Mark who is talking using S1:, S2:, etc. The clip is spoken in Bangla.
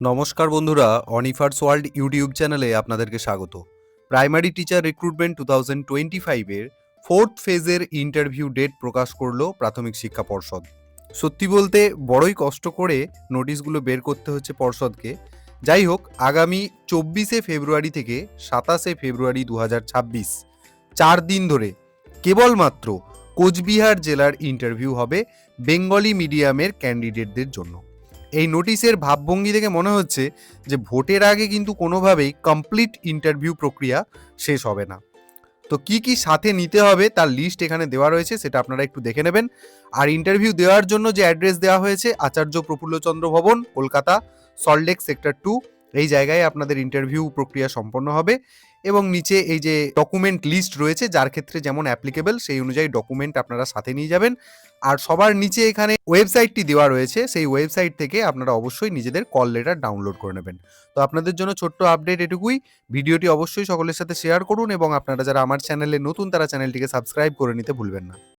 S1: নমস্কার বন্ধুরা, অনিফার্স ওয়ার্ল্ড ইউটিউব চ্যানেলে আপনাদেরকে স্বাগত। Primary teacher recruitment two thousand twenty ফাইভের ফোর্থ ফেজের ইন্টারভিউ ডেট প্রকাশ করল প্রাথমিক শিক্ষা পর্ষদ। সত্যি বলতে, বড়ই কষ্ট করে নোটিশগুলো বের করতে হচ্ছে পর্ষদকে। যাই হোক, আগামী চব্বিশে ফেব্রুয়ারি থেকে সাতাশে ফেব্রুয়ারি দু ছাব্বিশ, চার দিন ধরে কেবলমাত্র কোচবিহার জেলার ইন্টারভিউ হবে বেঙ্গলি মিডিয়ামের ক্যান্ডিডেটদের জন্য। এই নোটিশের ভাবভঙ্গি দেখে মনে হচ্ছে যে ভোটের আগে কিন্তু কোনোভাবেই কমপ্লিট ইন্টারভিউ প্রক্রিয়া শেষ হবে না। তো কি কি সাথে নিতে হবে তার লিস্ট এখানে দেওয়া রয়েছে সেটা আপনারা একটু দেখে নেবেন। আর ইন্টারভিউ দেওয়ার জন্য যে অ্যাড্রেস দেওয়া হয়েছে, আচার্য প্রফুল্লচন্দ্র ভবন, কলকাতা সল্টলেক সেক্টর টু এই জায়গায় আপনাদের ইন্টারভিউ প্রক্রিয়া সম্পন্ন হবে এবং নিচে এই যে ডকুমেন্ট লিস্ট রয়েছে, যার ক্ষেত্রে যেমন অ্যাপ্লিকেবল সেই অনুযায়ী ডকুমেন্ট আপনারা সাথে নিয়ে যাবেন। আর সবার নিচে এখানে ওয়েবসাইটটি দেওয়া রয়েছে, সেই ওয়েবসাইট থেকে আপনারা অবশ্যই নিজেদের কল লেটার ডাউনলোড করে নেবেন। তো আপনাদের জন্য ছোট্ট আপডেট এটুকুই। ভিডিওটি অবশ্যই সকলের সাথে শেয়ার করুন এবং আপনারা যারা আমার চ্যানেলে নতুন, তারা চ্যানেলটিকে সাবস্ক্রাইব করে নিতে ভুলবেন না।